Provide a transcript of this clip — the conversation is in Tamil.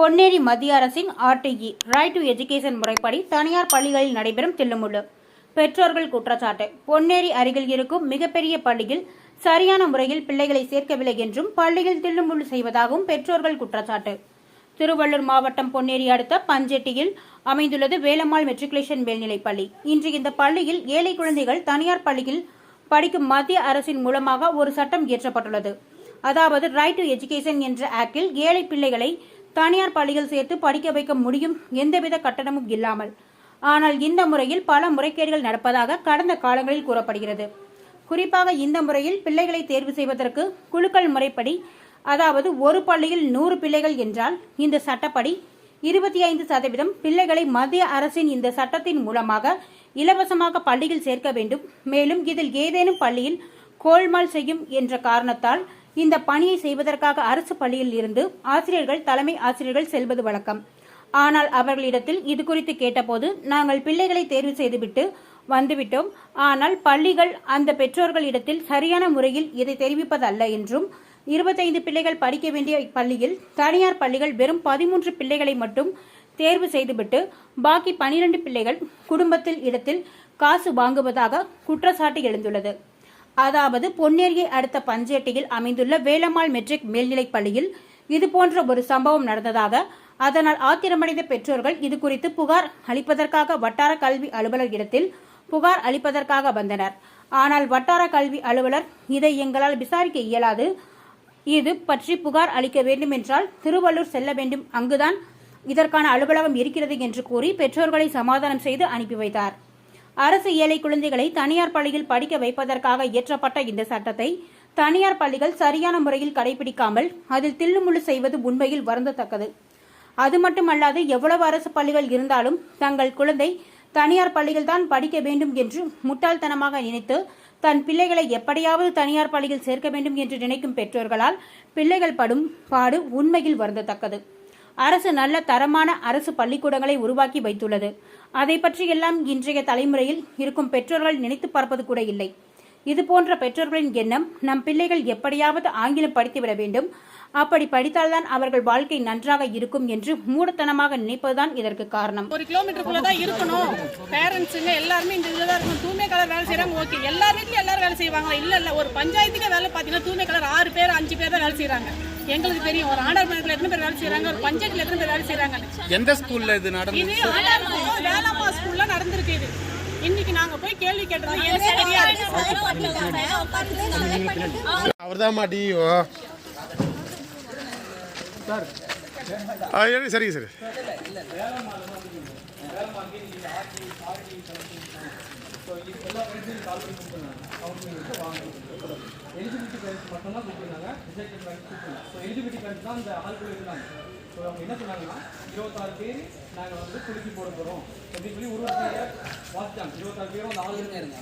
பொன்னேரி மத்திய அரசின் ஆர்டிஇ ரைட் டு எஜுகேஷன் முறைப்படி தனியார் பள்ளிகளில் நடைபெறும் தில்லுமுள்ளு. பெற்றோர்கள் குற்றச்சாட்டு. பொன்னேரி அருகில் இருக்கும் மிகப்பெரிய பள்ளியில் சரியான முறையில் பிள்ளைகளை சேர்க்கவில்லை என்றும் பள்ளியில் தில்லுமுள்ளு செய்வதாகவும் பெற்றோர்கள் குற்றச்சாட்டு. திருவள்ளூர் மாவட்டம் பொன்னேரி அடுத்த பஞ்செட்டியில் அமைந்துள்ளது வேலம்மாள் மெட்ரிகுலேஷன் மேல்நிலைப் பள்ளி. இன்று இந்த பள்ளியில் ஏழை குழந்தைகள் தனியார் பள்ளியில் படிக்கும் மத்திய அரசின் மூலமாக ஒரு சட்டம் இயற்றப்பட்டுள்ளது. அதாவது ரைட் டு எஜுகேஷன் என்ற ஆக்டில் ஏழை பிள்ளைகளை தனியார் பள்ளியில் சேர்த்து படிக்க வைக்க முடியும். எந்தவித கட்டணமும் இல்லாமல். ஆனால் இந்த முறையில் பல முறைகேடுகள் நடப்பதாக கடந்த காலங்களில் கூறப்படுகிறது. குறிப்பாக இந்த முறையில் பிள்ளைகளை தேர்வு செய்வதற்கு குழுக்கள் முறைப்படி அதாவது ஒரு பள்ளியில் நூறு பிள்ளைகள் என்றால் இந்த சட்டப்படி இருபத்தி ஐந்து சதவீதம் பிள்ளைகளை மத்திய அரசின் இந்த சட்டத்தின் மூலமாக இலவசமாக பள்ளியில் சேர்க்க வேண்டும். மேலும் இதில் ஏதேனும் பள்ளியில் கோல்மால் செய்யும் என்ற காரணத்தால் இந்த பணியை செய்வதற்காக அரசு பள்ளியில் இருந்து ஆசிரியர்கள் தலைமை ஆசிரியர்கள் செல்வது வழக்கம். ஆனால் அவர்களிடத்தில் இது குறித்து கேட்டபோது நாங்கள் பிள்ளைகளை தேர்வு செய்துவிட்டு வந்துவிட்டோம். ஆனால் பள்ளிகள் அந்த பெற்றோர்களிடத்தில் சரியான முறையில் இதை தெரிவிப்பதல்ல என்றும் இருபத்தைந்து பிள்ளைகள் படிக்க வேண்டிய பள்ளியில் தனியார் பள்ளிகள் வெறும் பதிமூன்று பிள்ளைகளை மட்டும் தேர்வு செய்துவிட்டு பாக்கி பனிரெண்டு பிள்ளைகள் குடும்பத்தில் இடத்தில் காசு வாங்குவதாக குற்றச்சாட்டு எழுந்துள்ளது. அதாவது பொன்னேரியை அடுத்த பஞ்சேட்டியில் அமைந்துள்ள வேலம்மாள் மெட்ரிக் மேல்நிலைப் பள்ளியில் இதுபோன்ற ஒரு சம்பவம் நடந்ததாக அதனால் ஆத்திரமடைந்த பெற்றோர்கள் இது குறித்து புகார் அளிப்பதற்காக வட்டார கல்வி அலுவலர் இடத்தில் புகார் அளிப்பதற்காக வந்தனர். ஆனால் வட்டார கல்வி அலுவலர் இதை எங்களால் விசாரிக்க இயலாது. இது பற்றி புகார் அளிக்க வேண்டும் என்றால் திருவள்ளூர் செல்ல வேண்டும். அங்குதான் இதற்கான அலுவலகம் இருக்கிறது என்று கூறி பெற்றோர்களை சமாதானம் செய்து அனுப்பி வைத்தார். அரசு ஏழை குழந்தைகளை தனியார் பள்ளியில் படிக்க வைப்பதற்காக இயற்றப்பட்ட இந்த சட்டத்தை தனியார் பள்ளிகள் சரியான முறையில் கடைபிடிக்காமல் அதில் தில்லுமுள்ளு செய்வது உண்மையில் வருந்தத்தக்கது. அது மட்டுமல்லாது எவ்வளவு அரசு பள்ளிகள் இருந்தாலும் தங்கள் குழந்தை தனியார் பள்ளியில் தான் படிக்க வேண்டும் என்று முட்டாள்தனமாக நினைத்து தன் பிள்ளைகளை எப்படியாவது தனியார் பள்ளியில் சேர்க்க வேண்டும் என்று நினைக்கும் பெற்றோர்களால் பிள்ளைகள் படும் பாடு உண்மையில் வருந்தத்தக்கது. அரசு நல்ல தரமான அரசு பள்ளிக்கூடங்களை உருவாக்கி வைத்துள்ளது. அதை பற்றி எல்லாம் இன்றைய தலைமுறையில் இருக்கும் பெற்றோர்கள் நினைத்து பார்ப்பது கூட இல்லை. இது போன்ற பெற்றோர்களின் எண்ணம் நம் பிள்ளைகள் எப்படியாவது ஆங்கிலம் படித்துவிட வேண்டும். அப்படி படித்தால்தான் அவர்கள் வாழ்க்கை நன்றாக இருக்கும் என்று மூடத்தனமாக நினைப்பதுதான் இதற்கு காரணம். ஒரு கிலோமீட்டருக்குள்ள தான் இருக்கணும். பேரண்ட்ஸுங்க எல்லாருமே இந்த இதில் தான் இருக்கணும். தூய்மை கலர் வேலை செய்கிறாங்க ஓகே எல்லா வீட்லையும் எல்லாரும் வேலை செய்வாங்க இல்லை இல்லை. ஒரு பஞ்சாயத்துக்கே வேலை பார்த்தீங்கன்னா தூய்மை கலர் ஆறு பேர் அஞ்சு பேர் தான் வேலை செய்கிறாங்க எங்களுக்கு தெரியும். ஒரு ஆண்டார் மண்டலத்தில் எத்தனை பேர் வேலை செய்கிறாங்க ஒரு பஞ்சாயத்தில் எத்தனை பேர் வேலை செய்கிறாங்க எந்த ஸ்கூல்ல இது நடந்து இது ஆண்டார் வேளாமா ஸ்கூல்ல நடந்திருக்கு இது. இன்னைக்கு நாங்க போய் கேள்வி கேட்டது எனக்கு தெரியாது. அவர்தாம்மா டிஓ ஆ சரி. சரிங்க சார் எலிஜிபிலிட்டி பேரண்ட்ஸ் மட்டும்தான் கூப்பிட்டுருந்தாங்க ரிஜெக்டட் பேரண்ட்ஸ் கூப்பிடல ஸோ எலிஜிபிலிட்டி பேரண்ட்ஸ் தான் அந்த ஆட்கள் இருந்தாங்க ஸோ அவங்க என்ன சொன்னாங்கன்னா இருபத்தாறு பேர் நாங்கள் வந்து குலுக்கி போட போகிறோம் அப்படின்னு சொல்லி ஒரு வாசிச்சாங்க. இருபத்தாறு பேரும் அந்த ஆளுங்க